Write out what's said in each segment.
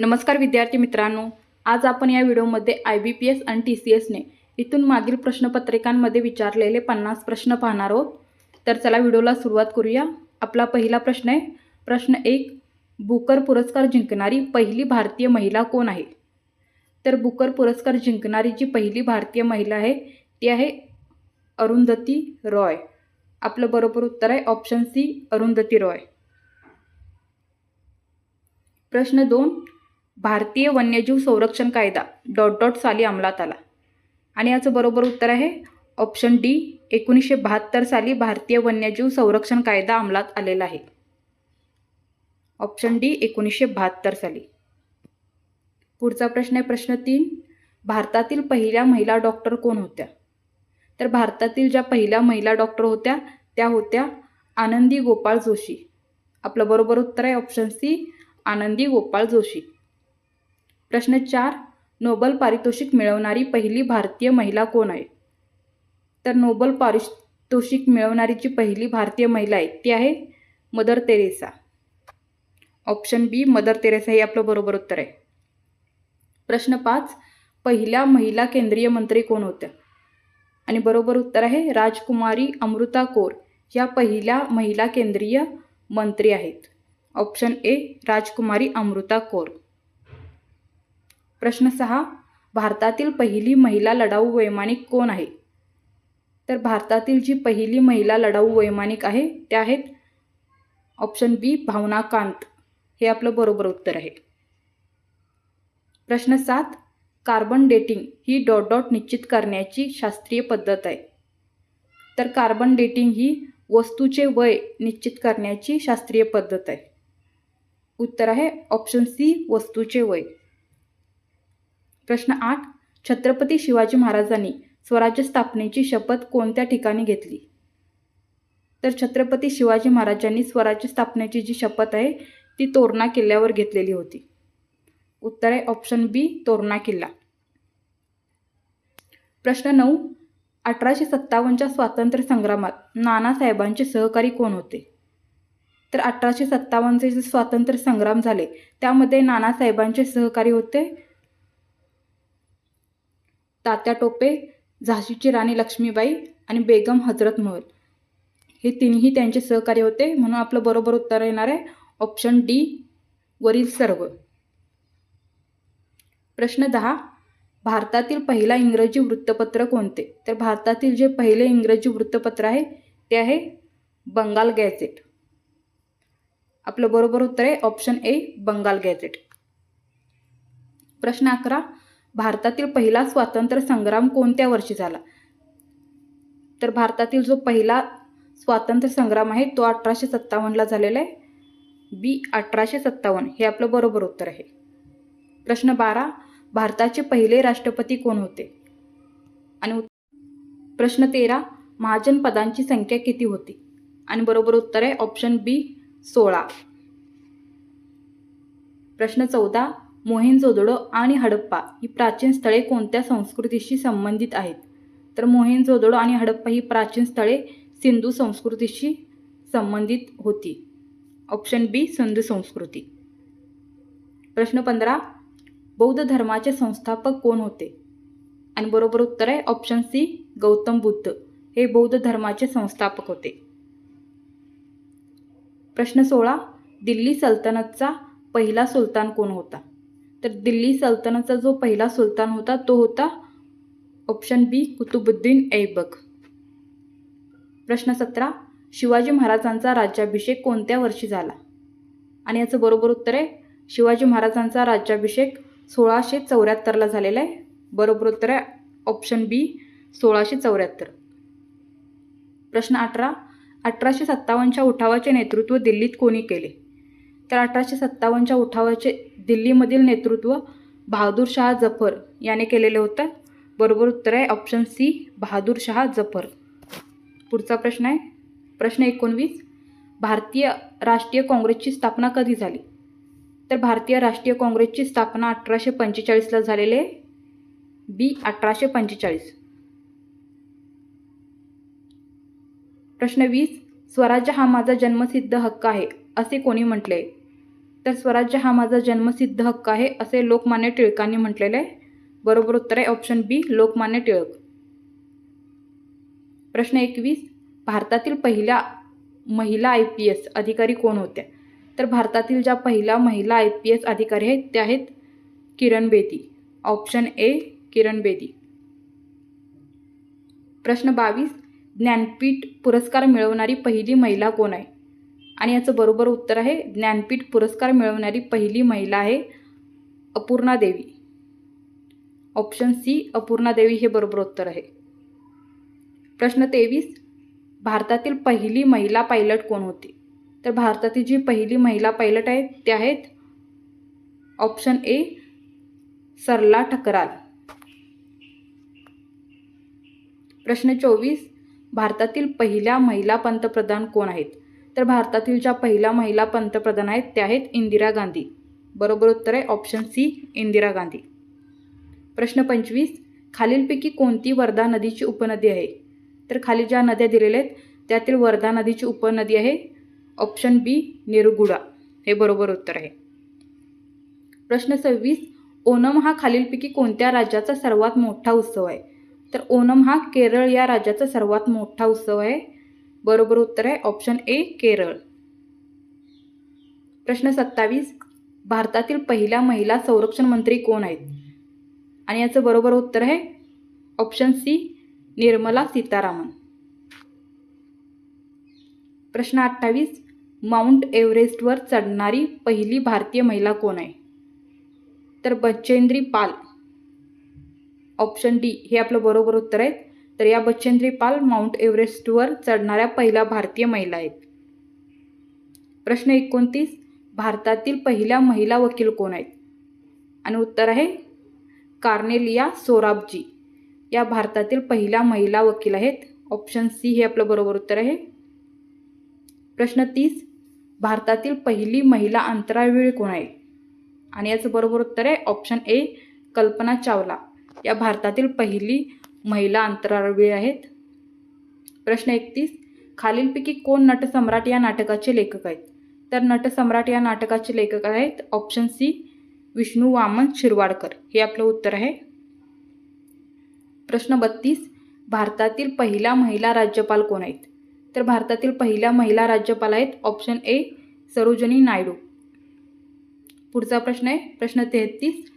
नमस्कार विद्यार्थी मित्रांनो आज आपण या व्हिडिओमध्ये आय बी पी एस आणि टी सी एसने इथून मागील प्रश्नपत्रिकांमध्ये विचारलेले पन्नास प्रश्न पाहणार आहोत. तर चला व्हिडिओला सुरुवात करूया. आपला पहिला प्रश्न आहे प्रश्न एक बुकर पुरस्कार जिंकणारी पहिली भारतीय महिला कोण आहे? तर बुकर पुरस्कार जिंकणारी जी पहिली भारतीय महिला आहे ती आहे अरुंधती रॉय. आपलं बरोबर उत्तर आहे ऑप्शन सी अरुंधती रॉय. प्रश्न दोन भारतीय वन्यजीव संरक्षण कायदा डॉट डॉट साली अंमलात आला. आणि याचं बरोबर उत्तर आहे ऑप्शन डी एकोणीसशे बहात्तर साली भारतीय वन्यजीव संरक्षण कायदा अंमलात आलेला आहे. ऑप्शन डी एकोणीसशे बहात्तर साली. पुढचा प्रश्न आहे प्रश्न तीन भारतातील पहिल्या महिला डॉक्टर कोण होत्या? तर भारतातील ज्या पहिल्या महिला डॉक्टर होत्या त्या होत्या आनंदी गोपाळ जोशी. आपलं बरोबर उत्तर आहे ऑप्शन सी आनंदी गोपाळ जोशी. प्रश्न चार नोबल पारितोषिक मिळवणारी पहिली भारतीय महिला कोण आहे? तर नोबल पारितोषिक मिळवणारी जी पहिली भारतीय महिला आहे ती आहे Mother Teresa. Option B Mother Teresa हे आपलं बरोबर उत्तर आहे. प्रश्न पाच पहिल्या महिला केंद्रीय मंत्री कोण होत्या? आणि बरोबर उत्तर आहे राजकुमारी अमृता कौर. या पहिल्या महिला केंद्रीय मंत्री आहेत. ऑप्शन ए राजकुमारी अमृता कौर. प्रश्न सहा भारतातील पहिली महिला लढाऊ वैमानिक कोण आहे? तर भारतातील जी पहिली महिला लढाऊ वैमानिक आहे त्या आहेत ऑप्शन बी भावना कांत. हे आपलं बरोबर उत्तर आहे. प्रश्न सात कार्बन डेटिंग ही डॉट डॉट निश्चित करण्याची शास्त्रीय पद्धत आहे. तर कार्बन डेटिंग ही वस्तूचे वय निश्चित करण्याची शास्त्रीय पद्धत आहे. उत्तर आहे ऑप्शन सी वस्तूचे वय. प्रश्न आठ छत्रपती शिवाजी महाराजांनी स्वराज्य स्थापनेची शपथ कोणत्या ठिकाणी घेतली? तर छत्रपती शिवाजी महाराजांनी स्वराज्य स्थापनेची जी शपथ आहे ती तोरणा किल्ल्यावर घेतलेली होती. उत्तर आहे ऑप्शन बी तोरणा किल्ला. प्रश्न नऊ अठराशे सत्तावन्नच्या स्वातंत्र्य संग्रामात नानासाहेबांचे सहकारी कोण होते? तर अठराशे सत्तावन्नचे जे स्वातंत्र्य संग्राम झाले त्यामध्ये नानासाहेबांचे सहकारी होते तात्या टोपे झाशीची राणी लक्ष्मीबाई आणि बेगम हजरत महल. हे तिन्ही त्यांचे सहकार्य होते म्हणून आपलं बरोबर उत्तर येणार आहे. ऑप्शन डी वरील सर्व. प्रश्न दहा भारतातील पहिला इंग्रजी वृत्तपत्र कोणते? तर भारतातील जे पहिले इंग्रजी वृत्तपत्र आहे ते आहे बंगाल गॅझेट. आपलं बरोबर उत्तर आहे ऑप्शन ए बंगाल गॅझेट. प्रश्न अकरा भारतातील पहिला स्वातंत्र्य संग्राम कोणत्या वर्षी झाला? तर भारतातील जो पहिला स्वातंत्र्य संग्राम आहे तो अठराशे सत्तावन्नला झालेला आहे. बी अठराशे सत्तावन्न. हे आपलं बरोबर उत्तर आहे. प्रश्न बारा भारताचे पहिले राष्ट्रपती कोण होते? आणि प्रश्न तेरा महाजन पदांची संख्या किती होती? आणि बरोबर उत्तर आहे ऑप्शन बी सोळा. प्रश्न चौदा मोहेंजोदडो आणि हडप्पा ही प्राचीन स्थळे कोणत्या संस्कृतीशी संबंधित आहेत? तर मोहेंजोदडो आणि हडप्पा ही प्राचीन स्थळे सिंधू संस्कृतीशी संबंधित होती. ऑप्शन बी सिंधू संस्कृती. प्रश्न पंधरा बौद्ध धर्माचे संस्थापक कोण होते? आणि बरोबर उत्तर आहे ऑप्शन सी गौतम बुद्ध. हे बौद्ध धर्माचे संस्थापक होते. प्रश्न सोळा दिल्ली सल्तनतचा पहिला सुलतान कोण होता? तर दिल्ली सल्तनतचा जो पहिला सुलतान होता तो होता ऑप्शन बी कुतुबुद्दीन ऐबक. प्रश्न सतरा शिवाजी महाराजांचा राज्याभिषेक कोणत्या वर्षी झाला? आणि याचं बरोबर उत्तर आहे शिवाजी महाराजांचा राज्याभिषेक सोळाशे चौऱ्याहत्तरला झालेला आहे. बरोबर उत्तर आहे ऑप्शन बी सोळाशे चौऱ्याहत्तर. प्रश्न अठरा अठराशे सत्तावन्नच्या उठावाचे नेतृत्व दिल्लीत कोणी केले? तर अठराशे सत्तावन्नच्या उठावाचे दिल्लीमधील नेतृत्व बहादूर शहा जफर याने केलेले होतं. बरोबर उत्तर आहे ऑप्शन सी बहादूर शहा जफर. पुढचा प्रश्न आहे. प्रश्न एकोणवीस भारतीय राष्ट्रीय काँग्रेसची स्थापना कधी झाली? तर भारतीय राष्ट्रीय काँग्रेसची स्थापना अठराशे पंचेचाळीसला झालेली आहे. बी अठराशे पंचेचाळीस. प्रश्न वीस स्वराज्य हा माझा जन्मसिद्ध हक्क आहे असे कोणी म्हटले? तर स्वराज्य हा माझा जन्मसिद्ध हक्क आहे असे लोकमान्य टिळकांनी म्हटलेले आहे. बरोबर उत्तर आहे ऑप्शन बी लोकमान्य टिळक. प्रश्न एकवीस भारतातील पहिल्या महिला आय पी एस अधिकारी कोण होत्या? तर भारतातील ज्या पहिल्या महिला आय पी एस अधिकारी आहेत त्या आहेत Kiran Bedi. Option A Kiran Bedi. प्रश्न बावीस ज्ञानपीठ पुरस्कार मिळवणारी पहिली महिला कोण आहे? आणि याचं बरोबर उत्तर आहे ज्ञानपीठ पुरस्कार मिळवणारी पहिली महिला आहे अपूर्णा देवी. ऑप्शन सी अपूर्णा देवी हे बरोबर उत्तर आहे. प्रश्न तेवीस भारतातील पहिली महिला पायलट कोण होती? तर भारतातील जी पहिली महिला पायलट आहेत त्या आहेत ऑप्शन ए सरला ठकराल. प्रश्न चोवीस भारतातील पहिल्या महिला पंतप्रधान कोण आहेत? तर भारतातील ज्या पहिल्या महिला पंतप्रधान आहेत त्या आहेत इंदिरा गांधी. बरोबर उत्तर आहे ऑप्शन सी इंदिरा गांधी. प्रश्न पंचवीस खालीलपैकी कोणती वर्धा नदीची उपनदी आहे? तर खाली ज्या नद्या दिलेल्या आहेत त्यातील वर्धा नदीची उपनदी आहे ऑप्शन बी निरगुडा. हे बरोबर उत्तर आहे. प्रश्न सव्वीस ओणम हा खालीलपैकी कोणत्या राज्याचा सर्वात मोठा उत्सव आहे? तर ओणम हा केरळ या राज्याचा सर्वात मोठा उत्सव आहे. बरोबर उत्तर आहे ऑप्शन ए केरळ. प्रश्न सत्तावीस भारतातील पहिल्या महिला संरक्षण मंत्री कोण आहेत? आणि याचं बरोबर उत्तर आहे ऑप्शन सी निर्मला सीतारामन. प्रश्न अठ्ठावीस माउंट एव्हरेस्टवर चढणारी पहिली भारतीय महिला कोण आहे? तर बचेंद्री पाल. ऑप्शन डी हे आपलं बरोबर उत्तर आहे तर या बचेंद्री पाल माउंट एव्हरेस्टवर चढणाऱ्या पहिल्या भारतीय महिला आहेत. प्रश्न एकोणतीस भारतातील पहिल्या महिला वकील कोण आहेत? आणि उत्तर आहे कार्नेलिया सोराबजी. या भारतातील पहिल्या महिला वकील आहेत. ऑप्शन सी हे आपलं बरोबर उत्तर आहे. प्रश्न तीस भारतातील पहिली महिला अंतराळवीर कोण आहे? आणि याचं बरोबर उत्तर आहे ऑप्शन ए कल्पना चावला. या भारतातील पहिली महिला अंतराळवीर आहेत. प्रश्न एकतीस. खालीलपैकी कोण नटसम्राट या नाटकाचे लेखक आहेत? तर नटसम्राट या नाटकाचे लेखक आहेत ऑप्शन सी विष्णू वामन शिरवाडकर. हे आपलं उत्तर आहे. प्रश्न बत्तीस. भारतातील पहिल्या महिला राज्यपाल कोण आहेत? तर भारतातील पहिल्या महिला राज्यपाल आहेत ऑप्शन ए सरोजनी नायडू. पुढचा प्रश्न आहे. प्रश्न तेहतीस.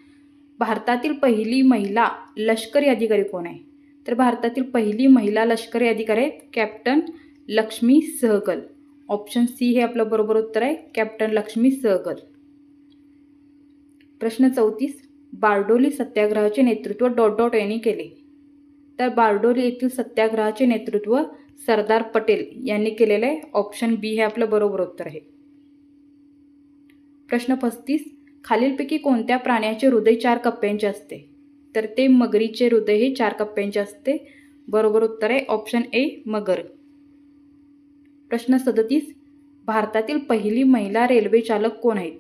भारतातील पहिली महिला लष्करी अधिकारी कोण आहे? तर भारतातील पहिली महिला लष्करी अधिकारी आहेत captain Lakshmi Sahgal. Option C हे आपलं बरोबर उत्तर आहे कॅप्टन लक्ष्मी सहगल. प्रश्न चौतीस बारडोली सत्याग्रहाचे नेतृत्व डॉट डॉट यांनी केले. तर बारडोली येथील सत्याग्रहाचे नेतृत्व सरदार पटेल यांनी केलेलं आहे. ऑप्शन बी हे आपलं बरोबर उत्तर आहे. प्रश्न पस्तीस खालीलपैकी कोणत्या प्राण्याचे हृदय चार कप्प्यांचे असते? तर ते मगरीचे हृदय हे चार कप्प्यांचे असते. बरोबर उत्तर आहे ऑप्शन ए मगर. प्रश्न सदतीस भारतातील पहिली महिला रेल्वे चालक कोण आहेत?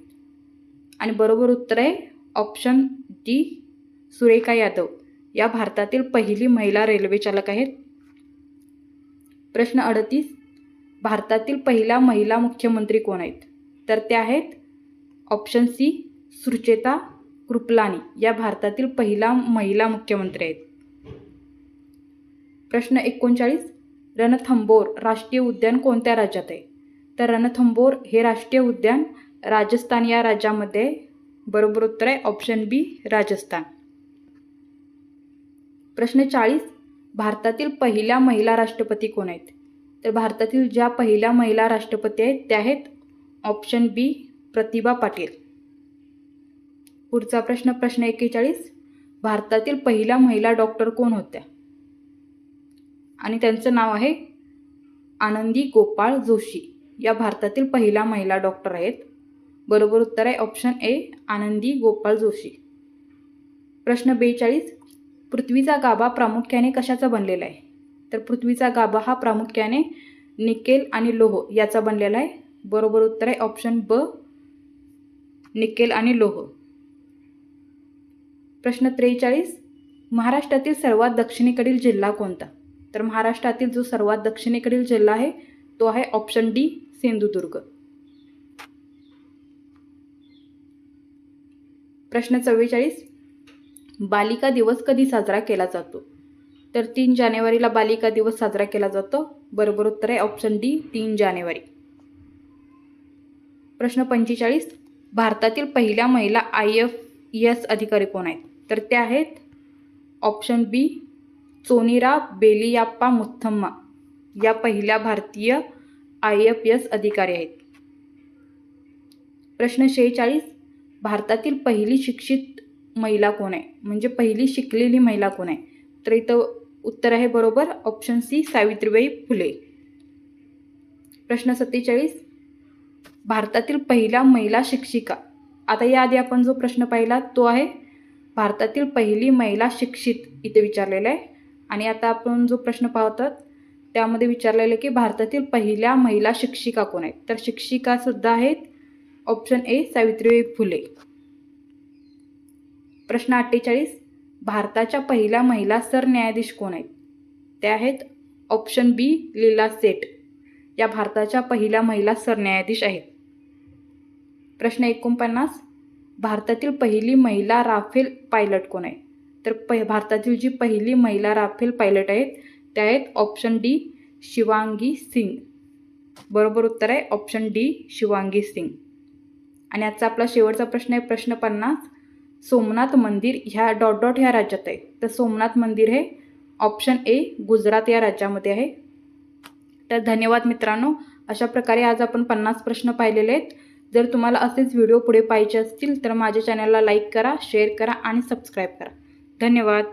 आणि बरोबर उत्तर आहे ऑप्शन डी सुरेखा यादव. या भारतातील पहिली महिला रेल्वे चालक आहेत. प्रश्न अडतीस भारतातील पहिल्या महिला मुख्यमंत्री कोण आहेत? तर त्या आहेत ऑप्शन सी सुचेता कृपलानी या भारतातील पहिला महिला मुख्यमंत्री आहेत. प्रश्न एकोणचाळीस रणथंबोर राष्ट्रीय उद्यान कोणत्या राज्यात आहे? तर रणथंबोर हे राष्ट्रीय उद्यान राजस्थान या राज्यामध्ये बरोबर उत्तर आहे ऑप्शन बी राजस्थान. प्रश्न चाळीस भारतातील पहिल्या महिला राष्ट्रपती कोण आहेत? तर भारतातील ज्या पहिल्या महिला राष्ट्रपती आहेत त्या आहेत ऑप्शन बी प्रतिभा पाटील. पुढचा प्रश्न प्रश्न एक्केचाळीस. भारतातील पहिल्या महिला डॉक्टर कोण होत्या? आणि त्यांचं नाव आहे आनंदी गोपाळ जोशी. या भारतातील पहिल्या महिला डॉक्टर आहेत. बरोबर उत्तर आहे ऑप्शन ए आनंदी गोपाळ जोशी. प्रश्न बेचाळीस. पृथ्वीचा गाभा प्रामुख्याने कशाचा बनलेला आहे? तर पृथ्वीचा गाभा हा प्रामुख्याने निकेल आणि लोह याचा बनलेला आहे. बरोबर उत्तर आहे ऑप्शन ब निकेल आणि लोह. प्रश्न त्रेचाळीस. महाराष्ट्रातील सर्वात दक्षिणेकडील जिल्हा कोणता? तर महाराष्ट्रातील जो सर्वात दक्षिणेकडील जिल्हा आहे तो आहे ऑप्शन डी सिंधुदुर्ग. प्रश्न चव्वेचाळीस. बालिका दिवस कधी साजरा केला जातो? तर तीन जानेवारीला बालिका दिवस साजरा केला जातो. बरोबर उत्तर आहे ऑप्शन डी तीन जानेवारी. प्रश्न पंचेचाळीस. भारतातील पहिल्या महिला आय एफ एस अधिकारी कोण आहेत? तर त्या आहेत ऑप्शन बी चोनीरा बेलियाप्पा मुथम्मा. या पहिल्या भारतीय आय एफ एस अधिकारी आहेत. प्रश्न शेहेचाळीस भारतातील पहिली शिक्षित महिला कोण आहे? म्हणजे पहिली शिकलेली महिला कोण आहे? तर इथं उत्तर आहे बरोबर ऑप्शन सी सावित्रीबाई फुले. प्रश्न सत्तेचाळीस भारतातील पहिल्या महिला शिक्षिका. आता याआधी आपण जो प्रश्न पाहिला तो आहे भारतातील पहिली महिला शिक्षित इथे विचारलेलं आहे. आणि आता आपण जो प्रश्न पाहतात त्यामध्ये विचारलेलं आहे की भारतातील पहिल्या महिला शिक्षिका कोण आहेत? तर शिक्षिका सुद्धा आहेत ऑप्शन ए सावित्रीबाई फुले. प्रश्न अठ्ठेचाळीस भारताच्या पहिल्या महिला सरन्यायाधीश कोण आहेत? त्या आहेत ऑप्शन बी लीला सेठ. या भारताच्या पहिल्या महिला सरन्यायाधीश आहेत. प्रश्न एकोणपन्नास भारतातील पहिली महिला राफेल पायलट कोण आहे? तर प भारतातील जी पहिली महिला राफेल पायलट आहेत त्या आहेत ऑप्शन डी शिवांगी सिंग. बरोबर उत्तर आहे ऑप्शन डी शिवांगी सिंग. आणि आजचा आपला शेवटचा प्रश्न आहे प्रश्न पन्नास. सोमनाथ मंदिर ह्या डॉट डॉट ह्या राज्यात आहे. तर सोमनाथ मंदिर हे ऑप्शन ए गुजरात या राज्यामध्ये आहे. तर धन्यवाद मित्रांनो. अशा प्रकारे आज आपण पन्नास प्रश्न पाहिलेले आहेत. जर तुम्हाला असेच व्हिडिओ पुढे पाहिजे असतील तर माझ्या चॅनलला लाईक करा शेअर करा आणि सबस्क्राईब करा. धन्यवाद.